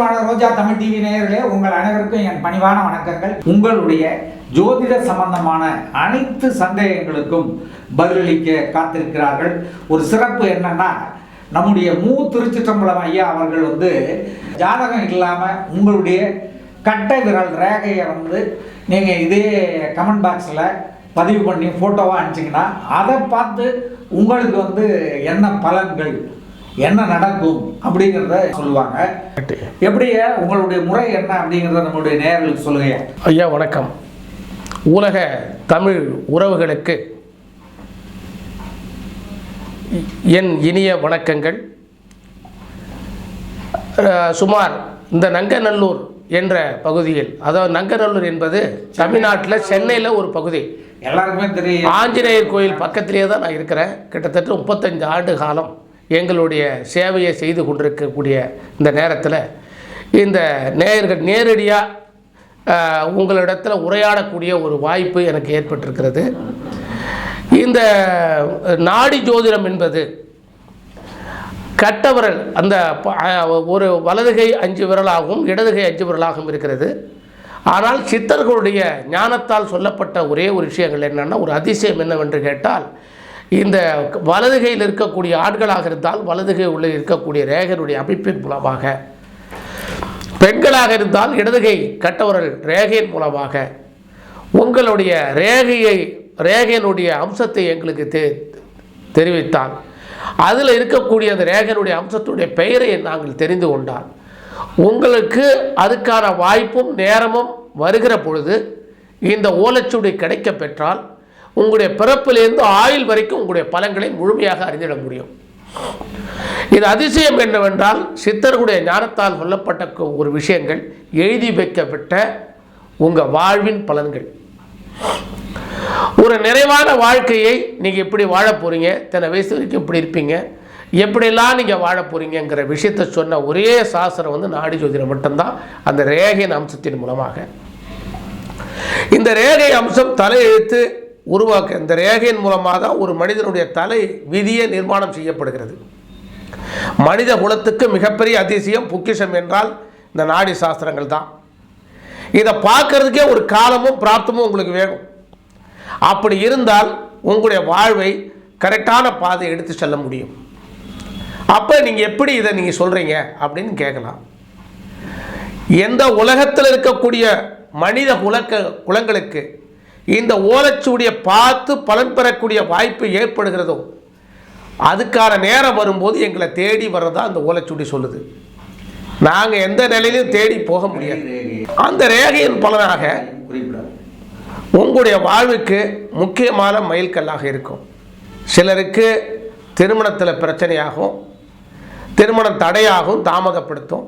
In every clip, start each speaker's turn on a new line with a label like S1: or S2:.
S1: வாழ்க வாழ ரோஜா தமிழ் டிவி நேயர்களே உங்கள் அனைவருக்கும் என் பணிவான வணக்கங்கள். உங்களுடைய ஜோதிட சம்பந்தமான அனைத்து சந்தேகங்களுக்கும் பதிலளிக்க காத்திருக்கிறார்கள். ஒரு சிறப்பு என்னன்னா நம்முடைய மூ திருச்சிற்றம்பலம் ஐயா அவர்கள் வந்து ஜாதகம் இல்லாமல் உங்களுடைய கட்டை விரல் ரேகையை வந்து நீங்கள் இதே கமெண்ட் பாக்ஸில் பதிவு பண்ணி ஃபோட்டோவாக அனுப்பிச்சிங்கன்னா அதை பார்த்து உங்களுக்கு வந்து என்ன பலன்கள் என்ன நடக்கும் அப்படிங்கிறத சொல்லுவாங்க. எப்படி உங்களுடைய முறை என்ன அப்படிங்கிறத நம்மளுடைய நேயர்களுக்கு சொல்லுங்க.
S2: ஐயா வணக்கம். உலக தமிழ் உறவுகளுக்கு என் இனிய வணக்கங்கள். சுமார் இந்த நங்கநல்லூர் என்ற பகுதியில் அதாவது நங்கநல்லூர் என்பது தமிழ்நாட்டில் சென்னையில் ஒரு பகுதி.
S1: எல்லாருக்குமே தெரியும்.
S2: ஆஞ்சநேயர் கோயில் பக்கத்திலேயே தான் நான் இருக்கிறேன். கிட்டத்தட்ட முப்பத்தஞ்சு ஆண்டு காலம். எங்களுடைய சேவையை செய்து கொண்டிருக்கக்கூடிய இந்த நேரத்தில் இந்த நேயர்கள் நேரடியாக உங்களிடத்தில் உரையாடக்கூடிய ஒரு வாய்ப்பு எனக்கு ஏற்பட்டிருக்கிறது. இந்த நாடி ஜோதிடம் என்பது கட்டவிரல் அந்த ப- ஒரு வலதுகை அஞ்சு விரலாகவும் இடதுகை அஞ்சு விரலாகவும் இருக்கிறது. ஆனால் சித்தர்களுடைய ஞானத்தால் சொல்லப்பட்ட ஒரே ஒரு விஷயங்கள் என்னென்னா ஒரு அதிசயம் என்னவென்று கேட்டால் இந்த வலதுகையில் இருக்கக்கூடிய ஆண்களாக இருந்தால் வலதுகை உள்ளே இருக்கக்கூடிய ரேகனுடைய அமைப்பின் மூலமாக. பெண்களாக இருந்தால் இடதுகை கட்டவரல் ரேகையின் மூலமாக. உங்களுடைய ரேகையை ரேகையினுடைய அம்சத்தை எங்களுக்கு தெ தெரிவித்தால். அதில் இருக்கக்கூடிய அந்த ரேகனுடைய அம்சத்துடைய பெயரை நாங்கள் தெரிந்து கொண்டால். உங்களுக்கு அதுக்கான வாய்ப்பும் நேரமும் வருகிற பொழுது இந்த ஓலைச்சுவடி கிடைக்க பெற்றால் உங்களுடைய பிறப்பிலேருந்து ஆயுள் வரைக்கும் உங்களுடைய பலன்களை முழுமையாக அறிந்திட முடியும். இது அதிசயம் என்னவென்றால் சித்தர்களுடைய ஞானத்தால் சொல்லப்பட்ட ஒரு விஷயங்கள் எழுதி வைக்கப்பட்ட உங்கள் வாழ்வின் பலன்கள். ஒரு நிறைவான வாழ்க்கையை நீங்கள் எப்படி வாழ போகிறீங்க தன வயசு வரைக்கும் இப்படி இருப்பீங்க எப்படியெல்லாம் நீங்கள் வாழ போகிறீங்கிற விஷயத்தை சொன்ன ஒரே சாஸ்திரம் வந்து நாடி ஜோதிடம் மட்டும்தான் அந்த ரேகையின் அம்சத்தின் மூலமாக. இந்த ரேகை அம்சம் தலையெழுத்து உருவாக்க இந்த ரேகையின் மூலமாக தான் ஒரு மனிதனுடைய தலை விதியே நிர்மாணம் செய்யப்படுகிறது. மனித குலத்துக்கு மிகப்பெரிய அதிசயம் பொக்கிஷம் என்றால் இந்த நாடி சாஸ்திரங்கள் தான். இதை பார்க்கறதுக்கே ஒரு காலமும் பிராப்தமும் உங்களுக்கு வேணும். அப்படி இருந்தால் உங்களுடைய வாழ்வை கரெக்டான பாதை எடுத்து செல்ல முடியும். அப்போ நீங்கள் எப்படி இதை நீங்கள் சொல்கிறீங்க அப்படின்னு கேட்கலாம். எந்த உலகத்தில் இருக்கக்கூடிய மனித குலக்க குலங்களுக்கு இந்த ஓலைச்சுவடியை பார்த்து பலன் பெறக்கூடிய வாய்ப்பு ஏற்படுகிறதோ அதுக்கான நேரம் வரும்போது எங்களை தேடி வர்றதா அந்த ஓலைச்சுவடி சொல்லுது. நாங்கள் எந்த நிலையிலும் தேடி போக முடியாது. அந்த ரேகையின் பலனாக உங்களுடைய வாழ்வுக்கு முக்கியமான மைல்கல்லாக இருக்கும். சிலருக்கு திருமணத்தில் பிரச்சனையாகும் திருமணம் தடையாகும் தாமதப்படுத்தும்.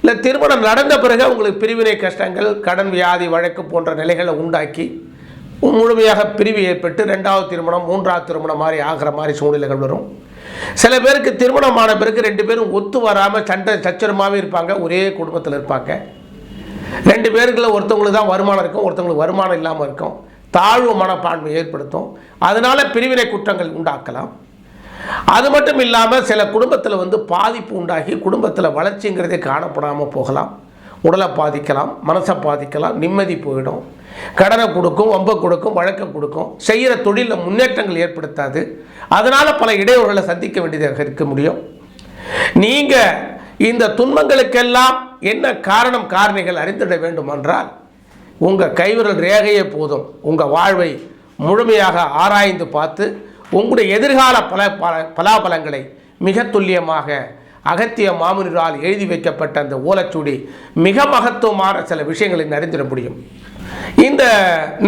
S2: இல்லை திருமணம் நடந்த பிறகு உங்களுக்கு பிரிவினை கஷ்டங்கள் கடன் வியாதி வழக்கு போன்ற நிலைகளை உண்டாக்கி முழுமையாக பிரிவு ஏற்பட்டு ரெண்டாவது திருமணம் மூன்றாவது திருமணம் மாதிரி ஆகிற மாதிரி சூழ்நிலைகள் வரும். சில பேருக்கு திருமணமான பிறகு ரெண்டு பேரும் ஒத்து வராமல் சண்டை சச்சரமாகவே இருப்பாங்க ஒரே குடும்பத்தில் இருப்பாங்க. ரெண்டு பேருக்குள்ள ஒருத்தவங்களுக்கு தான் வருமானம் இருக்கும் ஒருத்தவங்களுக்கு வருமானம் இல்லாமல் இருக்கும். தாழ்வு மனப்பான்மை ஏற்படுத்தும். அதனால பிரிவினை குற்றங்கள் உண்டாக்கலாம். அது மட்டும் இல்லாமல் சில குடும்பத்தில் வந்து பாதிப்பு உண்டாகி குடும்பத்தில் வளர்ச்சிங்கிறதே காணப்படாமல் போகலாம். உடலை பாதிக்கலாம் மனசை பாதிக்கலாம் நிம்மதி போயிடும். கடனை கொடுக்கும் வம்பை கொடுக்கும் வழக்கை கொடுக்கும். செய்கிற தொழிலில் முன்னேற்றங்கள் ஏற்படுத்தாது. அதனால் பல இடையூறுகளை சந்திக்க வேண்டியதாக இருக்க முடியும். நீங்கள் இந்த துன்பங்களுக்கெல்லாம் என்ன காரணம் காரணிகள் அறிந்திட வேண்டுமென்றால் உங்கள் கைவிரல் ரேகையே போதும். உங்கள் வாழ்வை முழுமையாக ஆராய்ந்து பார்த்து உங்களுடைய எதிர்கால பல பல பலாபலங்களை மிக துல்லியமாக அகத்திய மாமுனிவரால் எழுதி வைக்கப்பட்ட அந்த ஓலைச்சுவடி மிக மகத்துவமான சில விஷயங்களை அறிந்திட முடியும். இந்த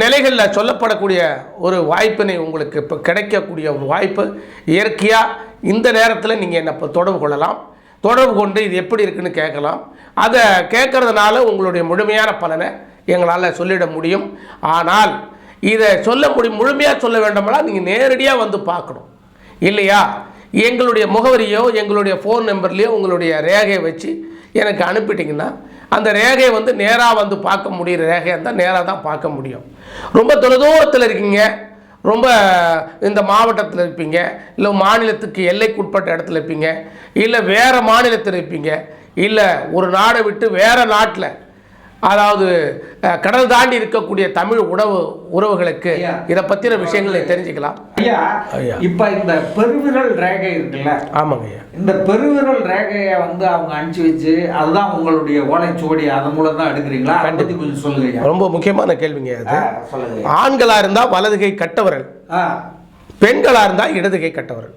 S2: நிலைகளில் சொல்லப்படக்கூடிய ஒரு வாய்ப்பினை உங்களுக்கு இப்போ கிடைக்கக்கூடிய ஒரு வாய்ப்பு இயற்கையாக இந்த நேரத்தில் நீங்கள் என்னை இப்போ தொடர்பு கொள்ளலாம். தொடர்பு கொண்டு இது எப்படி இருக்குன்னு கேட்கலாம். அதை கேட்கறதுனால உங்களுடைய முழுமையான பலனை எங்களால் சொல்லிட முடியும். ஆனால் இதை சொல்ல முடியும் முழுமையாக சொல்ல வேண்டுமெல்லாம் நீங்கள் நேரடியாக வந்து பார்க்கணும். இல்லையா? எங்களுடைய முகவரியோ எங்களுடைய ஃபோன் நம்பர்லேயோ உங்களுடைய ரேகையை வச்சு எனக்கு அனுப்பிட்டிங்கன்னா அந்த ரேகையை வந்து நேராக வந்து பார்க்க முடிகிற ரேகையாக இருந்தால் நேராக தான் பார்க்க முடியும். ரொம்ப தொலைதூரத்தில் இருக்கீங்க ரொம்ப இந்த மாவட்டத்தில் இருப்பீங்க இல்லை மாநிலத்துக்கு எல்லைக்குட்பட்ட இடத்துல இருப்பீங்க இல்லை வேறு மாநிலத்தில் இருப்பீங்க இல்லை ஒரு நாடை விட்டு வேறு நாட்டில் அதாவது கடல் தாண்டி இருக்கக்கூடிய தமிழ் உணவு உறவுகளுக்கு. இதை பற்றின விஷயங்களை தெரிஞ்சுக்கலாம்.
S1: ஐயா
S2: ஐயா.
S1: இப்ப இந்த பெருவிரல் ரேகை இருக்குல்ல?
S2: ஆமாங்க ஐயா.
S1: இந்த பெருவிரல் ரேகையை வந்து அவங்க அனுப்பிச்சு வச்சு அதுதான் உங்களுடைய ஓலைச்சுவடி அதன் மூலம் தான் எடுக்கிறீங்களா? பத்தி கொஞ்சம் சொல்லுங்க ஐயா.
S2: ரொம்ப முக்கியமான கேள்விங்க அது. ஆண்களாக இருந்தால் வலதுகை கட்டவரல்
S1: ஆ,
S2: பெண்களாக இருந்தால் இடதுகை கட்டவரல்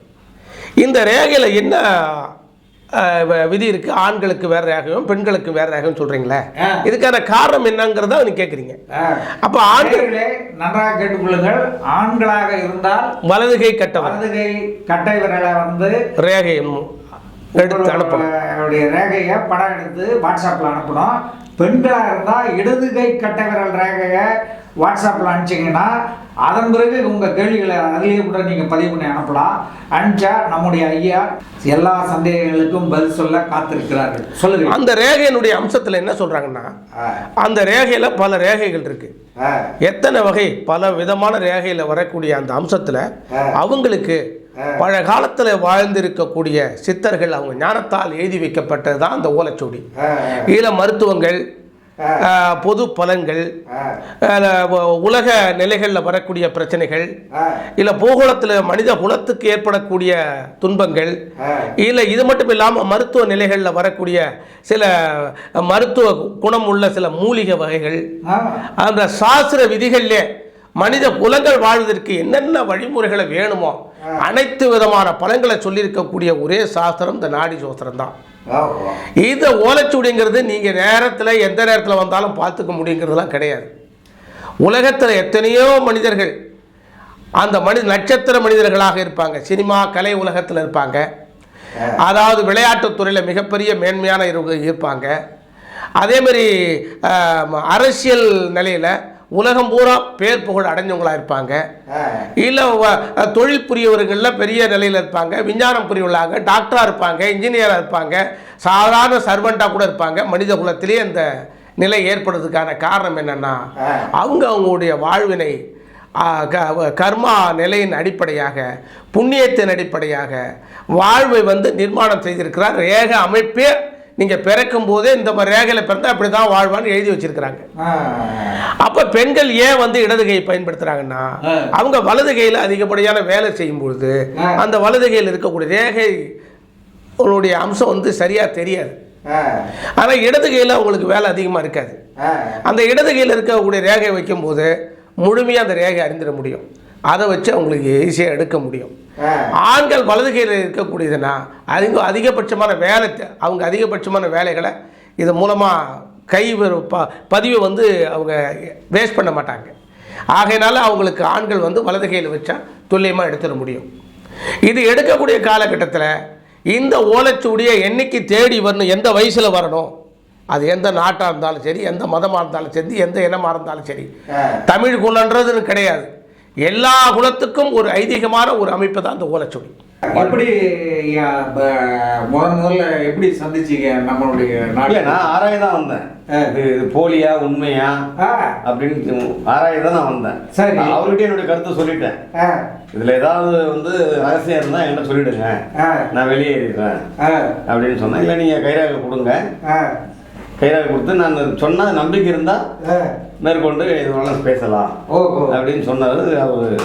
S2: இந்த ரேகையில் என்ன விதி இருக்குது ஆண்களுக்கு வேறு ரேகையும் பெண்களுக்கு வேறு ரேகையும் சொல்கிறீங்களே. இதுக்கான காரணம் என்னங்கிறத நீ கேட்குறீங்க. அப்போ ஆண்கள்
S1: நன்றாக கேட்டுக்கொள்ளுங்கள். ஆண்களாக இருந்தால்
S2: வலதுகை கட்டவர்.
S1: வலதுகை கட்டை விரலை வந்து
S2: ரேகை எடுத்து அனுப்பணும்.
S1: உங்களுடைய ரேகையை படம் எடுத்து வாட்ஸ்அப்பில் அனுப்பணும். பெண்களாக இருந்தால் இடது கை கட்டை விரல் ரேகையை வாட்ஸ்அப்பில் அனுப்பிச்சிங்கன்னா அதன் பிறகு உங்கள் கேள்விகளை அதிலேயே கூட நீங்கள் பதிவு பண்ணி அனுப்பலாம். அனுப்பிச்சா நம்முடைய ஐயா எல்லா சந்தேகங்களுக்கும் பதில் சொல்ல காத்திருக்கிறார்கள். சொல்லுங்க.
S2: அந்த ரேகையினுடைய அம்சத்தில் என்ன சொல்கிறாங்கன்னா அந்த ரேகையில் பல ரேகைகள் இருக்குது
S1: ஆ,
S2: எத்தனை வகை பல விதமான ரேகையில் வரக்கூடிய அந்த அம்சத்தில். அவங்களுக்கு பழைய காலத்தில் வாழ்ந்திருக்கக்கூடிய சித்தர்கள் அவங்க ஞானத்தால் எழுதி வைக்கப்பட்டது தான் அந்த ஓலைச்சுவடி. இதில் மருத்துவங்கள் பொது பலன்கள் உலக நிலைகளில் வரக்கூடிய பிரச்சனைகள் இல்லை பூகோளத்தில் மனித குலத்துக்கு ஏற்படக்கூடிய துன்பங்கள். இல்லை இது மட்டும் இல்லாமல் மருத்துவ நிலைகளில் வரக்கூடிய சில மருத்துவ குணம் உள்ள சில மூலிகை வகைகள் அந்த சாஸ்திர விதிகளிலே மனித குலங்கள் வாழ்வதற்கு என்னென்ன வழிமுறைகளை வேணுமோ அனைத்து விதமான பலன்களை சொல்லியிருக்கக்கூடிய ஒரே சாஸ்திரம் இந்த நாடி சோஸ்திரம் தான்
S1: ஆ,
S2: இந்த ஓலைச்சுவடிங்கிறது நீங்கள் நேரத்தில் எந்த நேரத்தில் வந்தாலும் பார்த்துக்க முடியுங்கிறதுலாம் கிடையாது. உலகத்தில் எத்தனையோ மனிதர்கள் அந்த மனித நட்சத்திர மனிதர்களாக இருப்பாங்க. சினிமா கலை உலகத்தில் இருப்பாங்க. அதாவது விளையாட்டுத் துறையில் மிகப்பெரிய மேன்மையான இரு- இருப்பாங்க. அதேமாரி அரசியல் நிலையில் உலகம் பூரா பேர் புகழ் அடைஞ்சவங்களாக இருப்பாங்க இல்லை தொழில் புரியவர்களில் பெரிய நிலையில் இருப்பாங்க. விஞ்ஞானம் புரியவர்களாக டாக்டராக இருப்பாங்க இன்ஜினியராக இருப்பாங்க சாதாரண சர்வெண்ட்டாக கூட இருப்பாங்க. மனித குலத்திலே அந்த நிலை ஏற்படுறதுக்கான காரணம் என்னென்னா. அவங்க அவங்களுடைய வாழ்வினை கர்மா நிலையின் அடிப்படையாக புண்ணியத்தின் அடிப்படையாக வாழ்வை வந்து நிர்மாணம் செய்திருக்கிறார். ரேக அமைப்பே நீங்கள் பிறக்கும் போதே இந்த மாதிரி ரேகையில் பிறந்தா அப்படி தான் வாழ்வான்னு எழுதி வச்சிருக்கிறாங்க. அப்ப பெண்கள் ஏன் வந்து இடது கையை பயன்படுத்துறாங்கன்னா
S1: ஆ.
S2: அவங்க வலது கையில அதிகப்படியான வேலை செய்யும் பொழுது
S1: ஆ.
S2: அந்த வலது கையில் இருக்கக்கூடிய ரேகை உங்களுடைய அம்சம் வந்து சரியா தெரியாது.
S1: ஆ,
S2: ஆனா இடது கையில அவங்களுக்கு வேலை அதிகமா இருக்காது. அந்த இடது கையில் இருக்கக்கூடிய ரேகை வைக்கும்போது முழுமையாக அந்த ரேகை அறிந்திட முடியும். அதை வச்சு அவங்களுக்கு ஈஸியாக எடுக்க முடியும். ஆண்கள் வலது கையில் இருக்கக்கூடியதுன்னா அதிக அதிகபட்சமான வேலை அவங்க அதிகபட்சமான வேலைகளை இது மூலமாக கை ப பதிவை வந்து அவங்க வேஸ்ட் பண்ண மாட்டாங்க. ஆகையினால அவங்களுக்கு ஆண்கள் வந்து வலது கையில் வச்சா துல்லியமாக எடுத்துட முடியும். இது எடுக்கக்கூடிய காலகட்டத்தில் இந்த ஓலைச்சுவடியை என்னைக்கு தேடி வரணும் எந்த வயசில் வரணும் அது எந்த நாட்டாக இருந்தாலும் சரி எந்த மதமாக இருந்தாலும் சரி எந்த இனமாக இருந்தாலும் சரி. தமிழ் குலன்றதுன்னு கிடையாது. எல்லா குலத்துக்கும் ஒரு ஐதீகமான ஒரு அமைப்பு தான் அந்த ஓலைச்சுவடி
S1: எப்படி முதன் முதல்ல எப்படி சந்திச்சீங்க நம்மளுடைய நாட்டில்
S3: நான் ஆராய தான் வந்தேன்.
S1: ஆ.
S3: இது இது போலியா உண்மையா
S1: ஆ,
S3: அப்படின்னு ஆராய தான் நான் வந்தேன்.
S1: சரி.
S3: நான் அவர்கிட்ட என்னுடைய கருத்தை சொல்லிட்டேன்.
S1: ஆ,
S3: இதுல ஏதாவது வந்து ரகசியம் இருந்தா என்கிட்ட சொல்லிடுங்க.
S1: ஆ,
S3: நான் வெளியேறிடுறேன்
S1: ஆ,
S3: அப்படின்னு சொன்னேன். இல்லை நீங்க கைராக கொடுங்க.
S1: ஆ,
S3: கைராக கொடுத்து நான் சொன்னா நம்பிக்கை இருந்தா
S1: ஆ.
S3: மேற்கொண்டு இது வேணாலும் பேசலாம். அப்படின்னு சொன்னாரு அவர்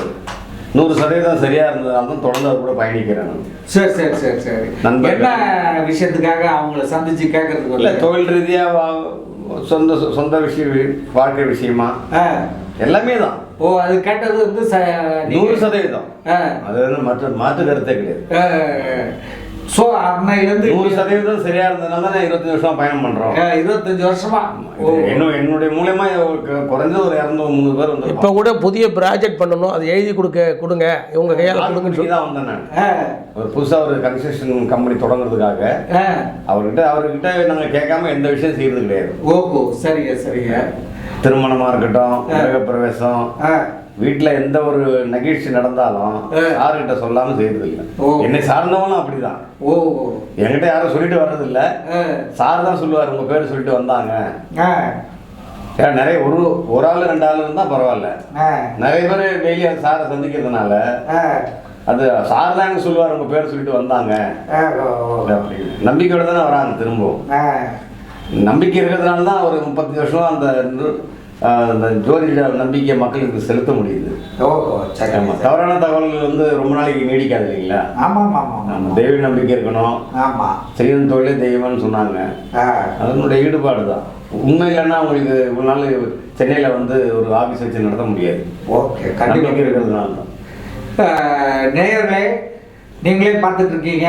S3: நூறு சதவீதம் சரியா இருந்ததால தான் தொடர்ந்து அவர் கூட பயணிக்கிறேன்.
S1: சரி சரி சரி சரி
S3: நண்பர்கள்.
S1: என்ன விஷயத்துக்காக அவங்கள சந்திச்சு கேட்கறதுக்கு
S3: இல்ல? தொழில் ரீதியா வா- சொந்த சொந்த விஷயம் வாழ்க்கை விஷயமா. எல்லாமே தான்
S1: ஓ அது கேட்டது வந்து
S3: நூறு சதவீதம். அது வந்து மற்ற மாற்று கருத்தே கிடையாது
S1: சோ அன்னையிலேருந்து
S3: நூறு சதவீதம் சரியா இருந்ததுனால தான் இருபத்தஞ்சு வருஷம் பயணம் பண்றோம்.
S1: ஆ, இருபத்தஞ்சு வருஷமா? ஓ.
S3: இது என்ன என்னுடைய மூலியமா குறைஞ்சது ஒரு இரநூறு முந்நூறு பேர் வந்து
S2: இப்போ கூட புதிய ப்ராஜெக்ட் பண்ணணும் அதை எழுதி கொடுக்க கொடுங்க. இவங்க கையால் கொடுங்கன்னு சொல்லி
S3: தான் வந்தேன் நான்.
S1: ஆ,
S3: ஒரு கன்ஸ்ட்ரக்ஷன் கம்பெனி தொடங்குறதுக்காக. அவர்கிட்ட அவர்கிட்ட நாங்க கேட்காம எந்த விஷயம் செய்யறது கிடையாது.
S1: ஓஹோ சரிங்க சரிங்க.
S3: திருமணமா இருக்கட்டும் கிரகப்பிரவேசம்
S1: ஆ,
S3: வீட்டுல எந்த ஒரு நிகழ்ச்சி நடந்தாலும்
S1: ஆ.
S3: யாருக்கிட்ட சொல்லாம செய்யறது இல்லை. என்னை சார்ந்தவங்களும் அப்படிதான்.
S1: ஓ.
S3: என்கிட்ட யாரும் சொல்லிட்டு வர்றது இல்ல
S1: ஆ,
S3: சார் தான் சொல்லுவார் உங்க பேர் சொல்லிட்டு வந்தாங்க.
S1: ஆ,
S3: ஏன்னா நிறைய ஒரு ஒரு ஆள் ரெண்டு ஆள் இருந்தா பரவாயில்ல. நிறைய பேர் டெய்லி அந்த சாரை சந்திக்கிறதுனால. அது சார் தாங்க சொல்லுவார் உங்க பேர் சொல்லிட்டு வந்தாங்க. நம்பிக்கையோட தானே வராங்க திரும்பவும். நம்பிக்கை இருக்கிறதுனால தான் ஒரு முப்பத்தஞ்சு வருஷம் அந்த ஜோதிட நம்பிக்கையை மக்களுக்கு செலுத்த முடியுது. தவறான தகவல்கள் வந்து ரொம்ப நாளைக்கு நீடிக்காது இல்லைங்களா?
S1: ஆமா ஆமா ஆமா
S3: நம்ம
S1: ஆமா
S3: தெய்வ நம்பிக்கை இருக்கணும்.
S1: ஆமா.
S3: செய்யும் தொழிலே தெய்வம்னு சொன்னாங்க. அதனுடைய ஈடுபாடு தான் உண்மை இல்லைன்னா உங்களுக்கு இவ்வளோ நாள் சென்னையில் வந்து ஒரு ஆஃபீஸ் வச்சு நடத்த முடியாது.
S1: ஓகே
S3: நம்பிக்கை
S1: கண்டிப்பாக
S3: இருக்கிறதுனால. தான்
S1: நேயர்களே நீங்களே பார்த்துட்டு இருக்கீங்க.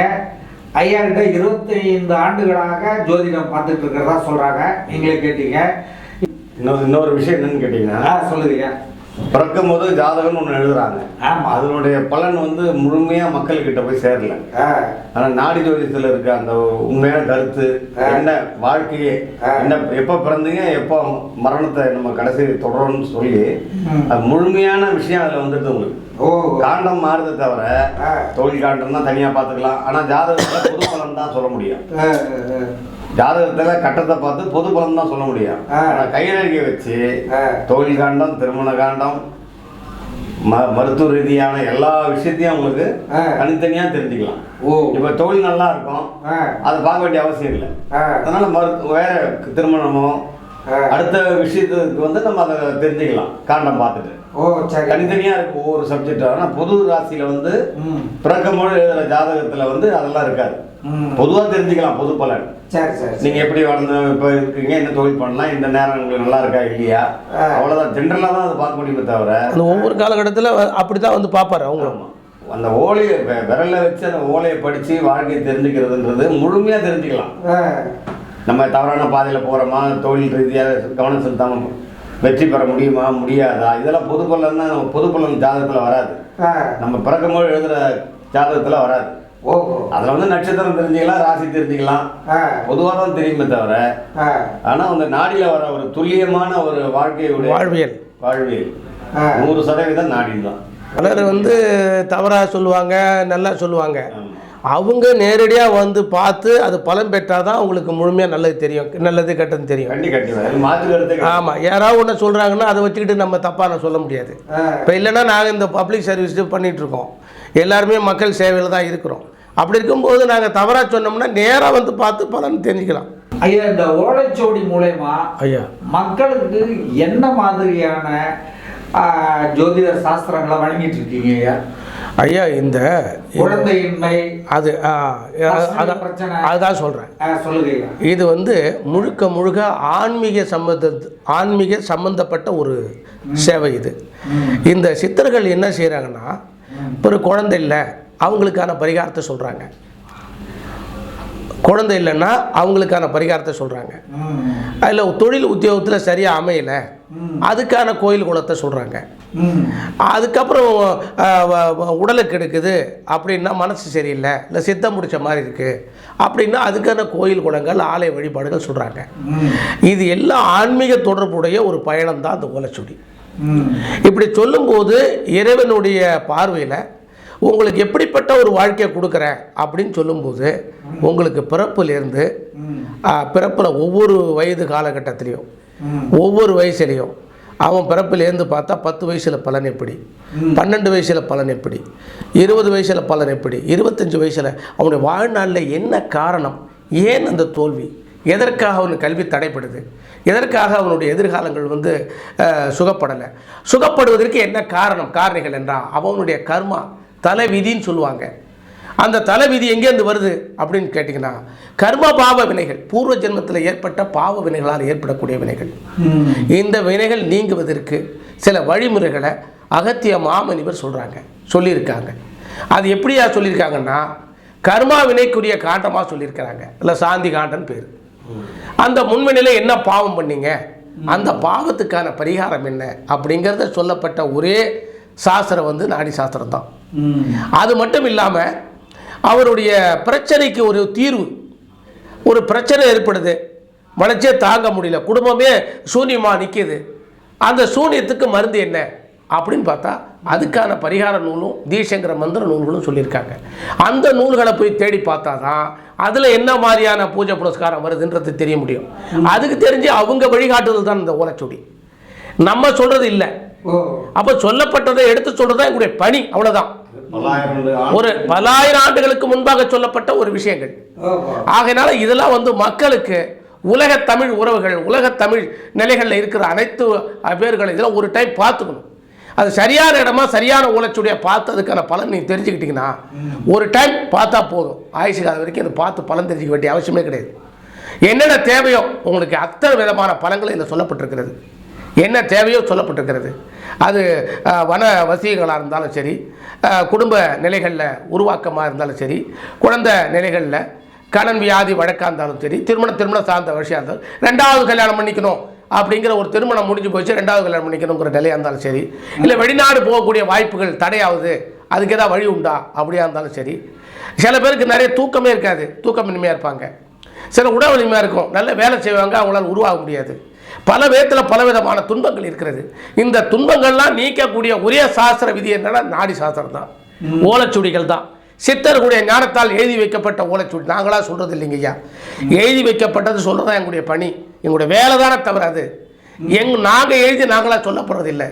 S1: ஐயா கிட்ட இருபத்தைந்து ஆண்டுகளாக ஜோதிடம் பார்த்துட்டு இருக்கிறதா சொல்றாங்க. நீங்களே கேட்டீங்க.
S3: இன்னொரு இன்னொரு விஷயம் என்னன்னு கேட்டிங்கன்னா
S1: ஆ சொல்லுங்க
S3: பிறக்கும் போது ஜாதகம்னு ஒன்று எழுதுறாங்க
S1: ஆமா.
S3: அதனுடைய பலன் வந்து முழுமையாக மக்கள்கிட்ட போய் சேரல ஆனால் நாடி ஜோதிடத்தில் இருக்க அந்த உண்மையான கருத்து. என்ன வாழ்க்கையே. என்ன எப்போ பிறந்தீங்க எப்போ மரணத்தை நம்ம கடைசி தொடரும்னு சொல்லி. அது முழுமையான விஷயம் அதில் வந்துட்டு உங்களுக்கு
S1: ஓ
S3: காண்டம் மாறுதே தவிர. தொழில் காண்டம் தான் தனியாக பார்த்துக்கலாம் ஆனால் ஜாதகத்தில் பொது பலன் தான் சொல்ல முடியும் ஜாதகத்தில் கட்டத்தை பார்த்து பொது பலன் தான் சொல்ல முடியும். ஆனால் கைரேகை வச்சு. தொழில் காண்டம் திருமண காண்டம் ம மருத்துவ ரீதியான எல்லா விஷயத்தையும் உங்களுக்கு. தனித்தனியாக தெரிஞ்சுக்கலாம்
S1: ஓ
S3: இப்போ தொழில் நல்லா இருக்கும் அதை பார்க்க வேண்டிய அவசியம் இல்லை அதனால மருத்துவ வேற திருமணமோ. அடுத்த விஷயத்துக்கு வந்து நம்ம அதை தெரிஞ்சுக்கலாம். காண்டம் பார்த்துட்டு.
S1: ஓ சரி.
S3: தனித்தனியாக இருக்கு ஒவ்வொரு சப்ஜெக்ட் ஆனால் பொது ராசியில் வந்து
S1: ம்.
S3: பிறக்கமோடு எழுதுகிற ஜாதகத்தில் வந்து அதெல்லாம் இருக்காது. பொதுவாக தெரிஞ்சுக்கலாம் பொது பலன்.
S1: சரி சரி.
S3: நீங்கள் எப்படி வளர்ந்து இப்போ இருக்கீங்க என்ன தொழில் பண்ணலாம் இந்த நேரம் உங்களுக்கு நல்லா இருக்கா இல்லையா. அவ்வளோதான் ஜென்ரலாக தான் அதை பார்க்க முடியுமே தவிர
S2: அந்த ஒவ்வொரு காலகட்டத்தில் அப்படி தான் வந்து பார்ப்பாரு அவங்களும்
S3: ஆமா. அந்த ஓலையை வெ- விரல்ல வச்சு அந்த ஓலையை படித்து வாழ்க்கையை தெரிஞ்சுக்கிறதுன்றது முழுமையாக தெரிஞ்சுக்கலாம். நம்ம தவறான பாதையில் போகிறோமா தொழில் ரீதியாக கவனம் செலுத்தாமல் வெற்றி பெற முடியுமா? முடியாதா? இதெல்லாம் பொது பலன் தான் பொது பலன் ஜாதகத்தில் வராது. நம்ம பிறக்கும்போது எழுதுகிற ஜாதகத்தில் வராது.
S1: ஓ.
S3: அதில் வந்து நட்சத்திரம் தெரிஞ்சுக்கலாம் ராசி தெரிஞ்சுக்கலாம். பொதுவாக தான் தெரியுமே தவிர ஆனால் அந்த நாடியில் வர ஒரு துல்லியமான ஒரு வாழ்க்கையுடைய
S2: வாழ்வியல்.
S3: வாழ்வியல். நூறு சதவீதம் நாடி தான்
S2: பலர் வந்து தவறாக சொல்லுவாங்க நல்லா சொல்லுவாங்க. அவங்க நேரடியாக வந்து பார்த்து அது பலன் பெற்றால் தான் அவங்களுக்கு முழுமையாக நல்லது தெரியும். நல்லது கெட்டது தெரியும். ஆமாம் யாராவது ஒன்று சொல்கிறாங்கன்னா அதை வச்சுக்கிட்டு நம்ம தப்பாக நான் சொல்ல முடியாது. இப்போ இல்லைன்னா நாங்கள் இந்த பப்ளிக் சர்வீஸ் பண்ணிட்டு இருக்கோம். எல்லாருமே மக்கள் சேவையில் தான் இருக்கிறோம். அப்படி இருக்கும்போது நாங்கள் தவறாக சொன்னோம்னா நேராக வந்து பார்த்து பலன் தெரிஞ்சுக்கலாம்.
S1: ஐயா இந்த ஓலைச்சுவடி மூலயமா
S2: ஐயா.
S1: மக்களுக்கு என்ன மாதிரியான ஜோதிட சாஸ்திரங்களை வழங்கிட்டு இருக்கீங்க ஐயா?
S2: ஐயா இந்த அது. அதுதான் சொல்கிறேன் இது வந்து முழுக்க முழுக்க ஆன்மீக சம்பந்த ஆன்மீக சம்பந்தப்பட்ட ஒரு சேவை இது. இந்த சித்தர்கள் என்ன செய்கிறாங்கன்னா இப்போ ஒரு குழந்தை இல்லை அவங்களுக்கான பரிகாரத்தை சொல்கிறாங்க குழந்தை இல்லைன்னா அவங்களுக்கான பரிகாரத்தை சொல்கிறாங்க அதில் தொழில் உத்தியோகத்தில் சரியாக அமையலை அதுக்கான கோயில் குலத்தை சொல்கிறாங்க அதுக்கப்புறம் வ- வ- உடலுக்கு எடுக்குது. அப்படின்னா மனசு சரியில்லை. இல்லை சித்தம் முடிச்ச மாதிரி இருக்குது அப்படின்னா அதுக்கான கோயில் குளங்கள் ஆலய வழிபாடுகள் சொல்கிறாங்க இது எல்லாம் ஆன்மீக தொடர்புடைய ஒரு பயணம் தான் அந்த ஓலைச்சுடி. இப்படி சொல்லும்போது இறைவனுடைய பார்வையில் உங்களுக்கு எப்படிப்பட்ட ஒரு வாழ்க்கையை கொடுக்குறேன்? அப்படின்னு சொல்லும்போது உங்களுக்கு பிறப்புலேருந்து பிறப்பில் ஒவ்வொரு வயது காலகட்டத்திலையும் ஒவ்வொரு வயசுலேயும் அவன் பிறப்பிலேருந்து பார்த்தா பத்து வயசில் பலன் எப்படி? பன்னெண்டு வயசில் பலன் எப்படி? இருபது வயசில் பலன் எப்படி? இருபத்தஞ்சி வயசில் அவனுடைய வாழ்நாளில் என்ன காரணம்? ஏன் அந்த தோல்வி? எதற்காக அவனுக்கு கல்வி தடைப்படுது எதற்காக அவனுடைய எதிர்காலங்கள் வந்து சுகப்படலை? சுகப்படுவதற்கு என்ன காரணம் காரணிகள் என்றால் அவனுடைய கர்மா தலைவிதின்னு சொல்லுவாங்க. அந்த தலைவிதி எங்கேருந்து வருது அப்படின்னு கேட்டிங்கன்னா கர்ம பாவ வினைகள் பூர்வ ஜென்மத்தில் ஏற்பட்ட பாவ வினைகளால் ஏற்படக்கூடிய வினைகள். இந்த வினைகள் நீங்குவதற்கு சில வழிமுறைகளை அகத்திய மாமனிவர் சொல்கிறாங்க சொல்லியிருக்காங்க. அது எப்படியா சொல்லியிருக்காங்கன்னா கர்மா வினைக்குரிய காண்டமாக சொல்லியிருக்கிறாங்க. இல்லை சாந்தி காண்டன் பேர். அந்த முன்வினையில் என்ன பாவம் பண்ணீங்க? அந்த பாவத்துக்கான பரிகாரம் என்ன? அப்படிங்கிறத சொல்லப்பட்ட ஒரே சாஸ்திரம் வந்து நாடி சாஸ்திரம் தான் அது மட்டும் இல்லாமல் அவருடைய பிரச்சனைக்கு ஒரு தீர்வு. ஒரு பிரச்சனை ஏற்படுது. வளர்ச்சியே தாங்க முடியல. குடும்பமே சூன்யமாக நிற்கிது அந்த சூன்யத்துக்கு மருந்து என்ன? அப்படின்னு பார்த்தா அதுக்கான பரிகார நூலும் தீஷங்கிற மந்திர நூல்களும் சொல்லியிருக்காங்க. அந்த நூல்களை போய் தேடி பார்த்தா தான் அதில் என்ன மாதிரியான பூஜை புரஸ்காரம் வருதுன்றது தெரிய முடியும். அதுக்கு தெரிஞ்சு அவங்க வழிகாட்டுதல் தான் இந்த ஓலைச்சுடி நம்ம சொல்கிறது இல்லை. அப்போ சொல்லப்பட்டதை எடுத்து சொல்கிறது தான் எங்களுடைய பணி. அவ்வளோதான் ஒரு பலாயிரம் ஆண்டுகளுக்கு முன்பாக சொல்லப்பட்ட ஒரு விஷயங்கள். ஆகையினால இதெல்லாம் வந்து மக்களுக்கு உலக தமிழ் உறவுகள் உலக தமிழ் நிலைகளில் இருக்கிற அனைத்து பேர்களை இதெல்லாம் ஒரு டைம் பார்த்துக்கணும். அது சரியான இடமா சரியான ஓலைச்சுவடியை பார்த்து அதுக்கான பலன் நீங்கள் தெரிஞ்சுக்கிட்டீங்கன்னா ஒரு டைம் பார்த்தா போதும். ஆயுசு காலம் வரைக்கும் அதை பார்த்து பலன் தெரிஞ்சுக்க வேண்டிய அவசியமே கிடையாது. என்னென்ன தேவையோ உங்களுக்கு அத்தனை விதமான பலன்கள் இதில் சொல்லப்பட்டிருக்கிறது. என்ன தேவையோ சொல்லப்பட்டிருக்கிறது. அது வன வசியங்களாக இருந்தாலும் சரி குடும்ப நிலைகளில் உருவாக்கமாக இருந்தாலும் சரி குழந்தை நிலைகளில் கடன் வியாதி வழக்காக இருந்தாலும் சரி திருமணம் திருமணம் சார்ந்த விஷயம் இருந்தாலும் ரெண்டாவது கல்யாணம் பண்ணிக்கணும் அப்படிங்கிற ஒரு திருமணம் முடிஞ்சு போச்சு ரெண்டாவது கல்யாணம் பண்ணிக்கணுங்கிற நிலையாக இருந்தாலும் சரி இல்லை வெளிநாடு போகக்கூடிய வாய்ப்புகள் தடையாகுது அதுக்கு ஏதாவது வழி உண்டா? அப்படியா இருந்தாலும் சரி சில பேருக்கு நிறைய தூக்கமே இருக்காது தூக்கமின்மையாக இருப்பாங்க. சில உடல் வலிமையாக இருக்கும் நல்ல வேலை செய்வாங்க அவங்களால உருவாக முடியாது. பல விதத்தில் பல விதமான துன்பங்கள் இருக்கிறது. இந்த துன்பங்கள்லாம் நீக்கக்கூடிய ஒரே சாஸ்திர விதி என்னன்னா நாடி சாஸ்திரம் தான். ஓலைச்சுடிகள் தான். சித்தர்களுடைய ஞானத்தால் எழுதி வைக்கப்பட்ட ஓலைச்சுடி நாங்களாக சொல்கிறது இல்லைங்க ஐயா. எழுதி வைக்கப்பட்டது சொல்கிறது தான் எங்களுடைய பணி. எங்களுடைய வேலை தானே தவிர அது. எங் நாங்கள் எழுதி நாங்களாக சொல்லப்படுறது இல்லை.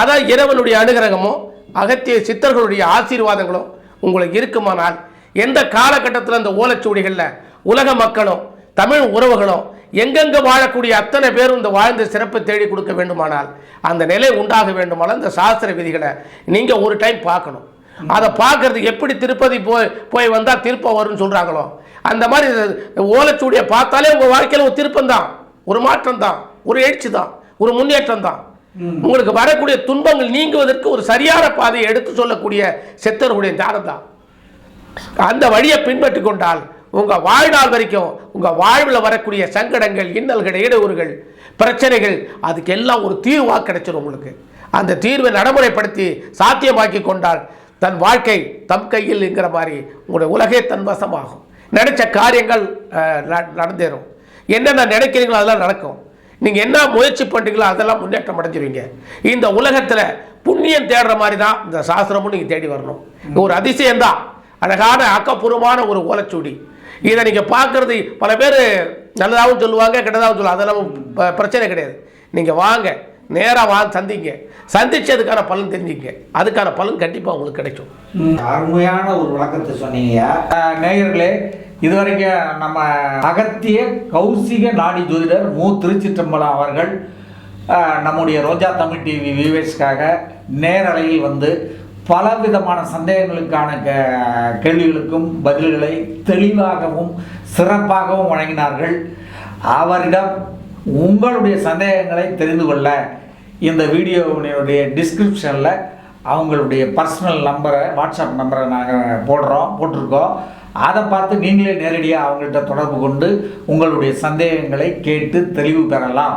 S2: அதான் இறைவனுடைய அனுகிரகமும் அகத்திய சித்தர்களுடைய ஆசீர்வாதங்களும் உங்களுக்கு இருக்குமானால் எந்த காலகட்டத்தில் அந்த ஓலைச்சுவடிகளில் உலக மக்களும் தமிழ் உறவுகளும் எங்கெங்கே வாழக்கூடிய அத்தனை பேரும் இந்த வாழ்ந்த சிறப்பை தேடி கொடுக்க வேண்டுமானால் அந்த நிலை உண்டாக வேண்டுமானால் இந்த சாஸ்திர விதிகளை நீங்கள் ஒரு டைம் பார்க்கணும். அதை பார்க்கறதுக்கு எப்படி திருப்பதி போய் போய் வந்தால் திருப்பம் வரும்னு சொல்கிறாங்களோ அந்த மாதிரி இந்த ஓலைச்சுவடியை பார்த்தாலே உங்கள் வாழ்க்கையில் ஒரு திருப்பம் தான் ஒரு மாற்றம் தான் ஒரு எழுச்சி தான் ஒரு முன்னேற்றம் தான் உங்களுக்கு வரக்கூடிய துன்பங்கள் நீங்குவதற்கு ஒரு சரியான பாதையை எடுத்து சொல்லக்கூடிய செத்தருடைய ஞானம் தான் அந்த வழியை பின்பற்றி கொண்டால் உங்கள் வாழ்நாள் வரைக்கும் உங்கள் வாழ்வில் வரக்கூடிய சங்கடங்கள் இன்னல்கள் இடையூறுகள் பிரச்சனைகள் அதுக்கு எல்லாம் ஒரு தீர்வாக கிடைச்சிடும் உங்களுக்கு. அந்த தீர்வை நடைமுறைப்படுத்தி சாத்தியமாக்கி கொண்டால் தன் வாழ்க்கை தம் கையில்ங்கிற மாதிரி உங்களுடைய உலகே தன் வசமாகும் நினைச்ச காரியங்கள் ந- நடந்தேறும். என்னென்ன நினைக்கிறீங்களோ அதெல்லாம் நடக்கும். நீங்கள் என்ன முயற்சி பண்ணுறீங்களோ அதெல்லாம் முன்னேற்றம் அடைஞ்சிருவீங்க. இந்த உலகத்தில் புண்ணியம் தேடுற மாதிரி தான் இந்த சாஸ்திரமும் நீங்கள் தேடி வரணும். ஒரு ஒரு அதிசயம்தான். அழகான ஆக்கப்பூர்வமான ஒரு ஓலைச்சூடி இதை நீங்கள் பார்க்குறது பல பேர் நல்லதாகவும் சொல்லுவாங்க கெட்டதாகவும் சொல்லுவாங்க. அதெல்லாம் ப- பிரச்சனை கிடையாது. நீங்கள் வாங்க நேராக வாங்க சந்திங்க. சந்திச்சு அதுக்கான பலன் தெரிஞ்சுங்க அதுக்கான பலன் கண்டிப்பாக உங்களுக்கு கிடைக்கும்.
S1: அருமையான ஒரு விளக்கத்தை சொன்னீங்க. நேயர்களே இதுவரைக்கும் நம்ம அகத்திய கௌசிக நாடி ஜோதிடர் மு. திருச்சிற்றம்பலம் அவர்கள் நம்முடைய ரோஜா தமிழ் டிவி வியூவர்ஸ்க்காக நேரலையில் வந்து பல விதமான சந்தேகங்களுக்கான க கேள்விகளுக்கும் பதில்களை தெளிவாகவும் சிறப்பாகவும் வழங்கினார்கள். அவரிடம் உங்களுடைய சந்தேகங்களை தெரிந்து கொள்ள இந்த வீடியோவினுடைய டிஸ்கிரிப்ஷனில் அவங்களுடைய பர்சனல் நம்பரை வாட்ஸ்அப் நம்பரை நாங்கள் போடுறோம் போட்டிருக்கோம். அதை பார்த்து நீங்களே நேரடியாக அவங்கள்ட்ட தொடர்பு கொண்டு உங்களுடைய சந்தேகங்களை கேட்டு தெளிவு பெறலாம்.